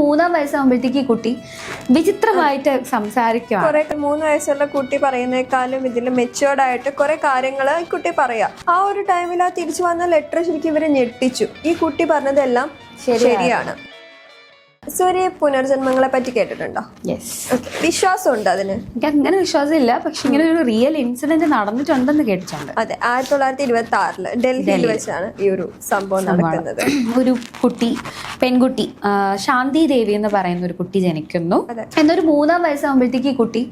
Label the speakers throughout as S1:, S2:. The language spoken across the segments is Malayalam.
S1: മൂന്നാം വയസ്സാകുമ്പോഴത്തേക്ക് ഈ കുട്ടി വിചിത്രമായിട്ട് സംസാരിക്കുക
S2: കുറെ മൂന്ന് വയസ്സുള്ള കുട്ടി പറയുന്നേക്കാളും ഇതിൽ മെച്ചുവേർഡ് ആയിട്ട് കുറെ കാര്യങ്ങൾ ഈ കുട്ടി പറയാം. ആ ഒരു ടൈമിൽ ആ തിരിച്ചു വന്ന ലെറ്റർ ശരിക്കും ഇവരെ ഞെട്ടിച്ചു. ഈ കുട്ടി പറഞ്ഞതെല്ലാം ശരിയാണ്. സൂര്യ പുനർജന്മങ്ങളെ പറ്റി കേട്ടിട്ടുണ്ടോ?
S1: യെസ്
S2: വിശ്വാസം വിശ്വാസമുണ്ട് അതിന്?
S1: എനിക്ക് അങ്ങനെ വിശ്വാസമില്ല. പക്ഷെ ഇങ്ങനെ ഒരു റിയൽ ഇൻസിഡന്റ് നടന്നിട്ടുണ്ടെന്ന് കേട്ടിട്ടുണ്ട്.
S2: അതെ ആയിരത്തി തൊള്ളായിരത്തി ഇരുപത്തി ആറിൽ ഡൽഹിയിൽ. വെച്ചാണ് ഈ ഒരു സംഭവം നടക്കുന്നത്.
S1: ഒരു കുട്ടി പെൺകുട്ടി ശാന്തി ദേവി എന്ന് പറയുന്ന ഒരു കുട്ടി ജനിക്കുന്നു. എന്നൊരു മൂന്നാം വയസ്സാകുമ്പോഴത്തേക്ക് ഈ കുട്ടി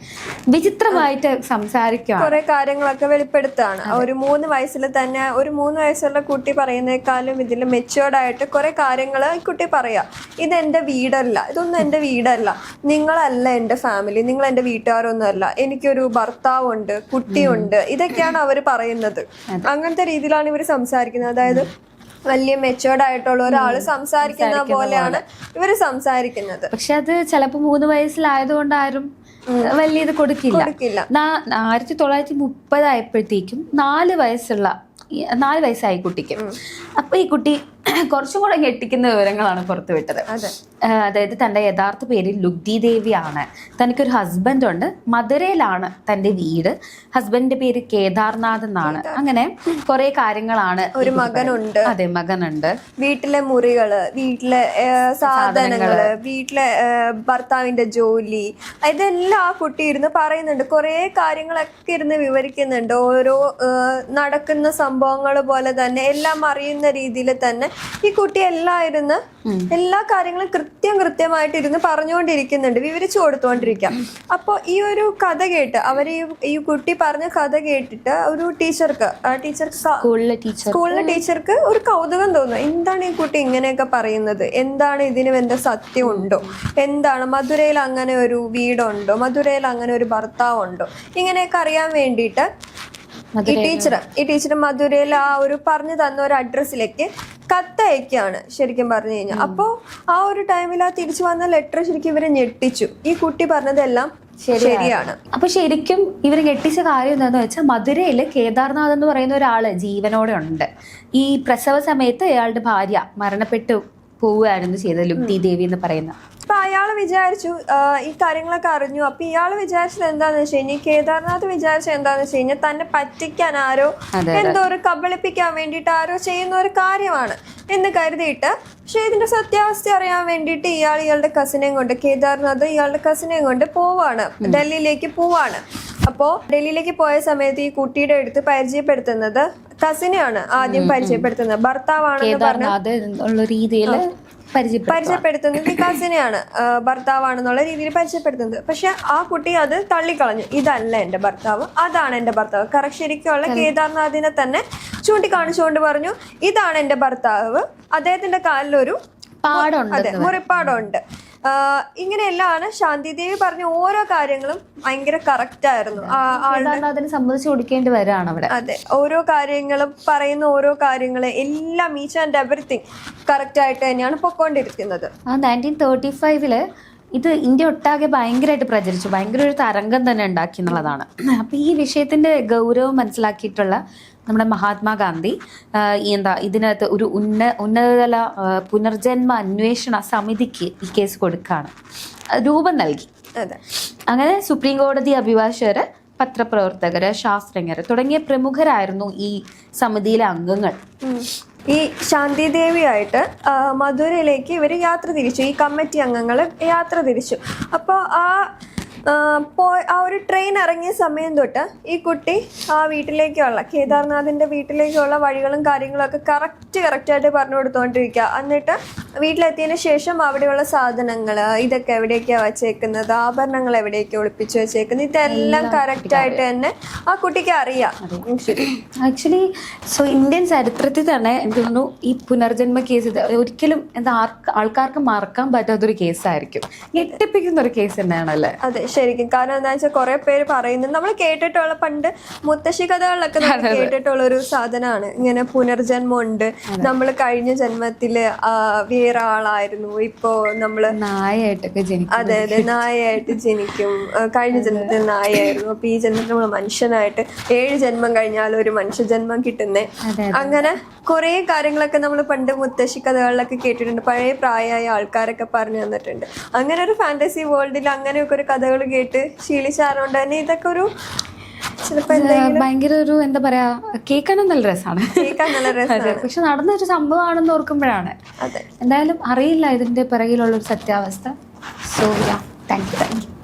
S1: വിചിത്രമായിട്ട് സംസാരിക്കുക
S2: കുറെ കാര്യങ്ങളൊക്കെ വെളിപ്പെടുത്താണ് ഒരു മൂന്ന് വയസ്സിൽ തന്നെ ഒരു മൂന്ന് വയസ്സുള്ള കുട്ടി പറയുന്നേക്കാളും ഇതിൽ മെച്ചുവേർഡ് ആയിട്ട് കുറെ കാര്യങ്ങൾ ഈ കുട്ടി പറയുക ഇത് എന്റെ വീടല്ല. ഇതൊന്നും എന്റെ വീടല്ല. നിങ്ങളല്ല എന്റെ ഫാമിലി നിങ്ങൾ എന്റെ വീട്ടുകാരൊന്നുമല്ല എനിക്കൊരു ഭർത്താവുണ്ട് കുട്ടിയുണ്ട്. ഇതൊക്കെയാണ് അവർ പറയുന്നത്. അങ്ങനത്തെ രീതിയിലാണ് ഇവർ സംസാരിക്കുന്നത്. അതായത് വലിയ മെച്ചുവേർഡ് ആയിട്ടുള്ള ഒരാൾ സംസാരിക്കുന്ന പോലെയാണ് ഇവർ സംസാരിക്കുന്നത്.
S1: പക്ഷെ അത് ചിലപ്പോ മൂന്ന് വയസ്സിലായതുകൊണ്ട് ആരും വലിയ ഇത് കൊടുക്കില്ല. ആയിരത്തി തൊള്ളായിരത്തി മുപ്പതായപ്പോഴത്തേക്കും നാല് വയസ്സുള്ള നാല് വയസ്സായി കുട്ടിക്ക്. അപ്പൊ ഈ കുട്ടി കുറച്ചും കൂടെ ഞെട്ടിക്കുന്ന വിവരങ്ങളാണ് പുറത്തു വിട്ടത്. അതായത് തന്റെ യഥാർത്ഥ പേര് ലുഗ്ദി ദേവിയാണ്. തനിക്കൊരു ഹസ്ബൻഡ് ഉണ്ട്. മധുരയിലാണ് തന്റെ വീട്. ഹസ്ബൻഡിന്റെ പേര് കേദാർനാഥ് എന്നാണ്. അങ്ങനെ കുറെ കാര്യങ്ങളാണ്
S2: ഒരു മകനുണ്ട്.
S1: അതെ മകനുണ്ട്.
S2: വീട്ടിലെ മുറികൾ വീട്ടിലെ സാധനങ്ങൾ വീട്ടിലെ ഭർത്താവിന്റെ ജോലി ഇതെല്ലാം ആ കുട്ടി ഇരുന്ന് പറയുന്നുണ്ട്. കുറെ കാര്യങ്ങളൊക്കെ ഇരുന്ന് വിവരിക്കുന്നുണ്ട്. ഓരോ നടക്കുന്ന സംഭവങ്ങൾ പോലെ തന്നെ എല്ലാം അറിയുന്ന രീതിയിൽ തന്നെ ഈ കുട്ടി എല്ലാം ഇരുന്ന് എല്ലാ കാര്യങ്ങളും കൃത്യം കൃത്യമായിട്ട് ഇരുന്ന് പറഞ്ഞുകൊണ്ടിരിക്കുന്നുണ്ട് വിവരിച്ചു കൊടുത്തുകൊണ്ടിരിക്കാം. അപ്പോൾ ഈ ഒരു കഥ കേട്ട് അവർ ഈ- കുട്ടി പറഞ്ഞ കഥ കേട്ടിട്ട് ഒരു ടീച്ചർക്ക് ടീച്ചർക്ക്
S1: സ്കൂളിലെ ടീച്ചർ
S2: സ്കൂളിലെ ടീച്ചർക്ക് ഒരു കൗതുകം തോന്നുന്നു എന്താണ് ഈ കുട്ടി ഇങ്ങനെയൊക്കെ പറയുന്നത്? എന്താണ് ഇതിന് സത്യം ഉണ്ടോ എന്താണ് മധുരയിൽ അങ്ങനെ ഒരു വീടുണ്ടോ? മധുരയിൽ അങ്ങനെ ഒരു ഭർത്താവുണ്ടോ? ഇങ്ങനെയൊക്കെ അറിയാൻ വേണ്ടിയിട്ട് ഈ ടീച്ചർ ഈ ടീച്ചർ മധുരയിൽ ആ ഒരു പറഞ്ഞു തന്ന ഒരു അഡ്രസ്സിലേക്ക് കത്തയക്കാണ് ശരിക്കും പറഞ്ഞു കഴിഞ്ഞാൽ അപ്പോൾ ആ ഒരു ടൈമിൽ ആ തിരിച്ചു വന്ന ലെറ്റർ ശരിക്കും ഇവരെ ഞെട്ടിച്ചു. ഈ കുട്ടി പറഞ്ഞതെല്ലാം ശരിയാണ്.
S1: അപ്പൊ ശരിക്കും ഇവർ ഞെട്ടിച്ച കാര്യം എന്താന്ന് വെച്ചാൽ മധുരയിൽ കേദാർനാഥ് എന്ന് പറയുന്ന ഒരാൾ ജീവനോടെ ഉണ്ട്. ഈ പ്രസവ സമയത്ത് അയാളുടെ ഭാര്യ മരണപ്പെട്ടു. പോവുകയായിരുന്നു ചെയ്തത് ലുപ്തി ദേവി എന്ന് പറയുന്ന.
S2: അപ്പൊ അയാൾ വിചാരിച്ചു ഈ കാര്യങ്ങളൊക്കെ അറിഞ്ഞു. അപ്പൊ ഇയാൾ വിചാരിച്ചത് എന്താന്ന് വെച്ച് കഴിഞ്ഞാൽ കേദാർനാഥ് വിചാരിച്ചത് എന്താന്ന് വെച്ച് കഴിഞ്ഞാൽ തന്നെ പറ്റിക്കാൻ ആരോ എന്തോ ഒരു കബളിപ്പിക്കാൻ വേണ്ടിട്ട് ആരോ ചെയ്യുന്ന ഒരു കാര്യമാണ് എന്ന് കരുതിയിട്ട് പക്ഷെ ഇതിന്റെ സത്യാവസ്ഥ അറിയാൻ വേണ്ടിയിട്ട് ഇയാൾ ഇയാളുടെ കസിനെയും കൊണ്ട് കേദാർനാഥ് ഇയാളുടെ കസിനെയും കൊണ്ട് പോവാണ്. ഡൽഹിയിലേക്ക് പോവാണ്. അപ്പോ ഡൽഹിയിലേക്ക് പോയ സമയത്ത് ഈ കുട്ടിയുടെ അടുത്ത് പരിചയപ്പെടുത്തുന്നത് കസിനെയാണ് ആദ്യം പരിചയപ്പെടുത്തുന്നത്. ഭർത്താവാണെന്ന് പറഞ്ഞ്
S1: രീതിയിൽ
S2: പരിചയപ്പെടുത്തുന്നത് കസിനെയാണ് ഭർത്താവാണെന്നുള്ള രീതിയിൽ പരിചയപ്പെടുത്തുന്നത്. പക്ഷെ ആ കുട്ടി അത് തള്ളിക്കളഞ്ഞു. ഇതല്ല എന്റെ ഭർത്താവ്. അതാണ് എന്റെ ഭർത്താവ്. കറക്റ്റ് ശരിക്കുള്ള കേദാർനാഥിനെ തന്നെ ചൂണ്ടിക്കാണിച്ചുകൊണ്ട് പറഞ്ഞു ഇതാണ് എന്റെ ഭർത്താവ്. അദ്ദേഹത്തിന്റെ കാലിലൊരു
S1: പാടുണ്ട്
S2: അതെ മുറിപ്പാടുണ്ട് ശാന്തി ശാന്തിദേവി പറഞ്ഞ ഓരോ കാര്യങ്ങളും ഭയങ്കര കറക്റ്റ് ആയിരുന്നു. സംബന്ധിച്ച്
S1: കേദാർനാഥിന് സമ്മതിച്ചു കൊടുക്കേണ്ടി വരാണ് അവിടെ.
S2: അതെ ഓരോ കാര്യങ്ങളും പറയുന്ന ഓരോ കാര്യങ്ങളും എല്ലാം ഈച്ച് ആൻഡ് എവറിത്തിങ് കറക്റ്റ് ആയിട്ട് തന്നെയാണ് പൊക്കോണ്ടിരിക്കുന്നത്.
S1: ആ നയന്റീൻ തേർട്ടി ഫൈവിൽ ഇത് ഇന്ത്യ ഒട്ടാകെ ഭയങ്കരമായിട്ട് പ്രചരിച്ചു. ഭയങ്കര ഒരു തരംഗം തന്നെ ഉണ്ടാക്കി എന്നുള്ളതാണ്. അപ്പൊ ഈ വിഷയത്തിന്റെ ഗൗരവം മനസ്സിലാക്കിയിട്ടുള്ള നമ്മുടെ മഹാത്മാഗാന്ധി എന്താ ഇതിനകത്ത് ഒരു ഉന്ന ഉന്നതതല പുനർജന്മ അന്വേഷണ സമിതിക്ക് ഈ കേസ് കൊടുക്കുകയാണ് രൂപം നൽകി. അങ്ങനെ സുപ്രീം കോടതി അഭിഭാഷകര് പത്രപ്രവർത്തകര് ശാസ്ത്രജ്ഞര് തുടങ്ങിയ പ്രമുഖരായിരുന്നു ഈ സമിതിയിലെ അംഗങ്ങൾ.
S2: ഈ ശാന്തിദേവിയായിട്ട് മധുരയിലേക്ക് ഇവർ യാത്ര തിരിച്ചു. ഈ കമ്മിറ്റി അംഗങ്ങൾ യാത്ര തിരിച്ചു. അപ്പോൾ ആ ആ, ഒരു ട്രെയിൻ ഇറങ്ങിയ സമയം തൊട്ട് ഈ കുട്ടി ആ വീട്ടിലേക്കുള്ള കേദാർനാഥിന്റെ വീട്ടിലേക്കുള്ള വഴികളും കാര്യങ്ങളൊക്കെ കറക്റ്റ് കറക്റ്റായിട്ട് പറഞ്ഞു കൊടുത്തുകൊണ്ടിരിക്കുക എന്നിട്ട് വീട്ടിലെത്തിയതിന് ശേഷം അവിടെയുള്ള സാധനങ്ങൾ ഇതൊക്കെ എവിടേക്കാണ് വച്ചേക്കുന്നത് ആഭരണങ്ങൾ എവിടേക്ക് ഒളിപ്പിച്ച് വെച്ചേക്കുന്നത് ഇതെല്ലാം കറക്റ്റായിട്ട് തന്നെ ആ കുട്ടിക്ക് അറിയാം.
S1: ആക്ച്വലി സോ ഇന്ത്യൻ ചരിത്രത്തിൽ തന്നെ എനിക്ക് തോന്നുന്നു ഈ പുനർജന്മ കേസ് ഒരിക്കലും എന്താ ആൾക്കാർക്ക് മറക്കാൻ പറ്റാത്തൊരു കേസായിരിക്കും ഞെട്ടിപ്പിക്കുന്ന ഒരു കേസ് തന്നെയാണല്ലേ?
S2: അതെ. ശരിക്കും. കാരണം എന്താ വെച്ചാൽ കുറെ പേര് പറയുന്നത് നമ്മൾ കേട്ടിട്ടുള്ള പണ്ട് മുത്തശ്ശി കഥകളിലൊക്കെ നമ്മൾ കേട്ടിട്ടുള്ള ഒരു സാധനമാണ് ഇങ്ങനെ പുനർജന്മം ഉണ്ട്. നമ്മൾ കഴിഞ്ഞ ജന്മത്തിൽ വേറെ ആളായിരുന്നു ഇപ്പോ നമ്മൾ
S1: നായായിട്ടൊക്കെ ജനിക്കും.
S2: അതെ അതെ. നായയായിട്ട് ജനിക്കും. കഴിഞ്ഞ ജന്മത്തിൽ നായയായിരുന്നു അപ്പൊ ഈ ജന്മത്തിൽ നമ്മൾ മനുഷ്യനായിട്ട് ഏഴ് ജന്മം കഴിഞ്ഞാൽ ഒരു മനുഷ്യജന്മം കിട്ടുന്നേ. അങ്ങനെ കുറെ കാര്യങ്ങളൊക്കെ നമ്മൾ പണ്ട് മുത്തശ്ശി കഥകളിലൊക്കെ കേട്ടിട്ടുണ്ട്. പഴയ പ്രായമായ ആൾക്കാരൊക്കെ പറഞ്ഞു തന്നിട്ടുണ്ട്. അങ്ങനെ ഒരു ഫാന്റസി വേൾഡിൽ അങ്ങനെയൊക്കെ ഒരു കഥകൾ കേട്ട് ശീലിച്ചാറുകൊണ്ട് തന്നെ ഇതൊക്കെ ഒരു
S1: ഭയങ്കര ഒരു എന്താ പറയാ കേൾക്കാനും നല്ല രസമാണ് പക്ഷെ നടന്ന ഒരു സംഭവമാണെന്ന് ഓർക്കുമ്പോഴാണ്. എന്തായാലും അറിയില്ല ഇതിന്റെ പിറകിലുള്ള ഒരു സത്യാവസ്ഥ. So yeah thank you thank you